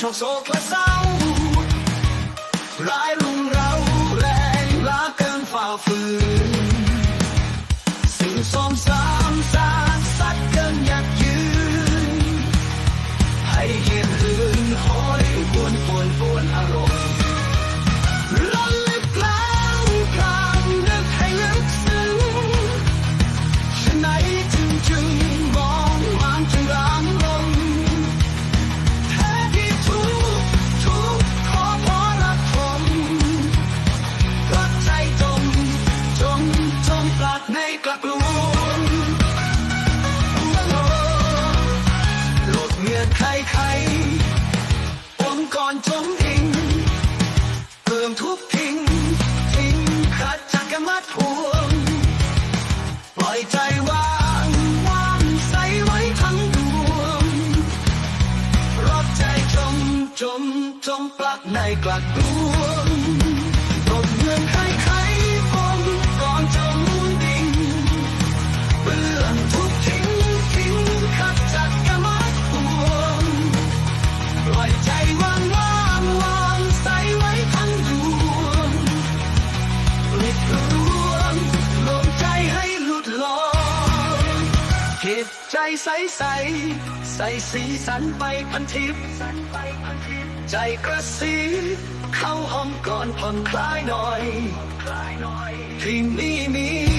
ชอบโศกและเศร้าร้ายรุน มปลัดในกลับลวงโลดเงื่อนไขไของค์กรจมทิ้งเติมทุกทิ้ง ทิ้งขัดจากกรรมัดห่วงปล่อยใจว่างว่างใสไว้ทั้งดวงรอบใจจมจมจมปลักในกลักดวง จิตใจใสใส ใสสีสันไปพันทิพย์ใจกระสีเข้าห้องก่อนผ่อนคลายหน่อย ที่นี่มี